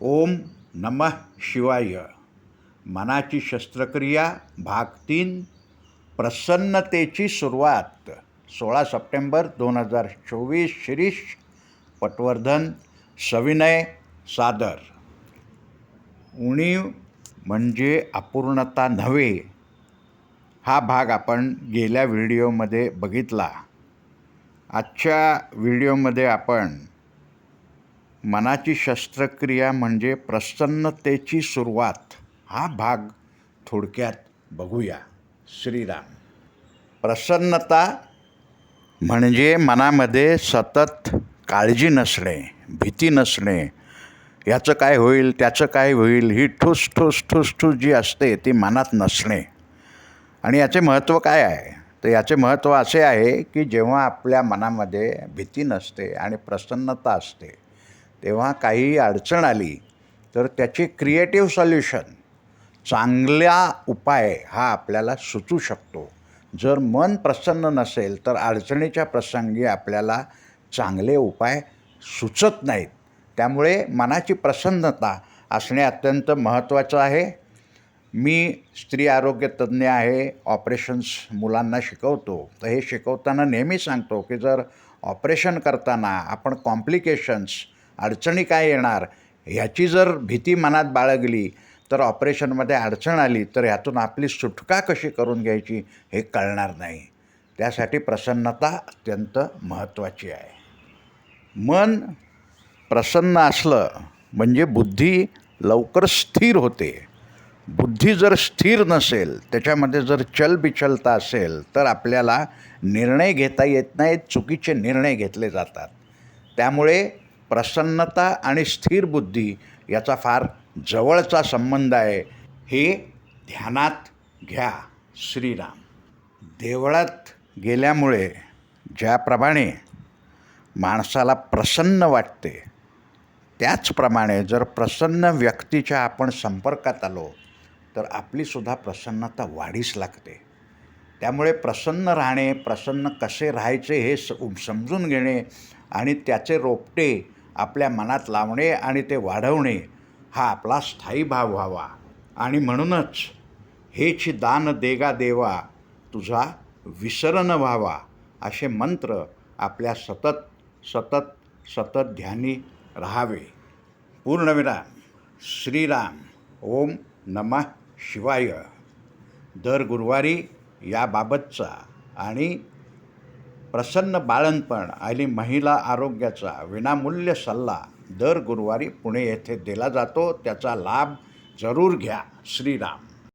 ओम नमः शिवाय. मनाची शस्त्रक्रिया भाग तीन. प्रसन्नतेची सुरुवात. सोळा सप्टेंबर दोन हजार चोवीस शिरीष पटवर्धन सविनय सादर. उणीव म्हणजे अपूर्णता नव्हे. हा भाग आपण गेल्या व्हिडिओमध्ये बघितला. आजच्या व्हिडिओमध्ये आपण मनाची शस्त्रक्रिया म्हणजे प्रसन्नतेची सुरुवात. हा भाग थोडक्यात बघूया. श्रीराम. प्रसन्नता म्हणजे मनामध्ये सतत काळजी नसणे भीती नसणे. याचं काय होईल त्याचं काय होईल ही ठुस ठुस ठुस ठूस जी असते ती मनात नसणे. आणि याचे महत्त्व काय आहे? तर याचे महत्त्व असे आहे की जेव्हा आपल्या मनामध्ये भीती नसते आणि प्रसन्नता असते तेव्हा काही अडचण आली तर त्याची क्रिएटिव्ह सॉल्युशन चांगला उपाय हा आपल्याला सुचू शकतो. जर मन प्रसन्न नसेल तर अडचणीच्या प्रसंगी आपल्याला चांगले उपाय सुचत नाहीत. त्यामुळे मनाची प्रसन्नता असणे अत्यंत महत्त्वाचं आहे. मी स्त्री आरोग्य तज्ज्ञ आहे ऑपरेशन्स मुलांना शिकवतो. तर हे शिकवताना नेहमी सांगतो की जर ऑपरेशन करताना आपण कॉम्प्लिकेशन्स अडचणी काय येणार? ह्याची जर भीती मनात बाळगली तर ऑपरेशनमध्ये अडचण आली तर ह्यातून आपली सुटका कशी करून घ्यायची हे कळणार नाही. त्यासाठी प्रसन्नता अत्यंत महत्त्वाची आहे. मन प्रसन्न असलं म्हणजे बुद्धी लवकर स्थिर होते. बुद्धी जर स्थिर नसेल त्याच्यामध्ये जर चलबिचलता असेल तर आपल्याला निर्णय घेता येत नाहीत चुकीचे निर्णय घेतले जातात. त्यामुळे प्रसन्नता आणि स्थिर बुद्धी याचा फार जवळचा संबंध आहे. हे ध्यानात घ्या श्रीराम. देवळात गेल्यामुळे ज्याप्रमाणे माणसाला प्रसन्न वाटते त्याचप्रमाणे जर प्रसन्न व्यक्तीच्या आपण संपर्कात आलो तर आपलीसुद्धा प्रसन्नता वाढीस लागते. त्यामुळे प्रसन्न राहणे प्रसन्न कसे राहायचे हे समजून घेणे आणि त्याचे रोपटे आपल्या मनात लावणे आणि ते वाढवणे हा आपला स्थायी भाव व्हावा. आणि म्हणूनच हेच दान देगा देवा तुझा विसरण व्हावा असे मंत्र आपल्या सतत सतत सतत ध्यानी राहावे. पूर्णविराम. श्रीराम. ओम नमः शिवाय. दर गुरुवारी याबाबतचा आणि प्रसन्न बाळंतपण आणि महिला आरोग्याचा विनामूल्य सल्ला. दर गुरुवारी पुणे येथे दिला जातो. त्याचा लाभ जरूर घ्या. श्रीराम.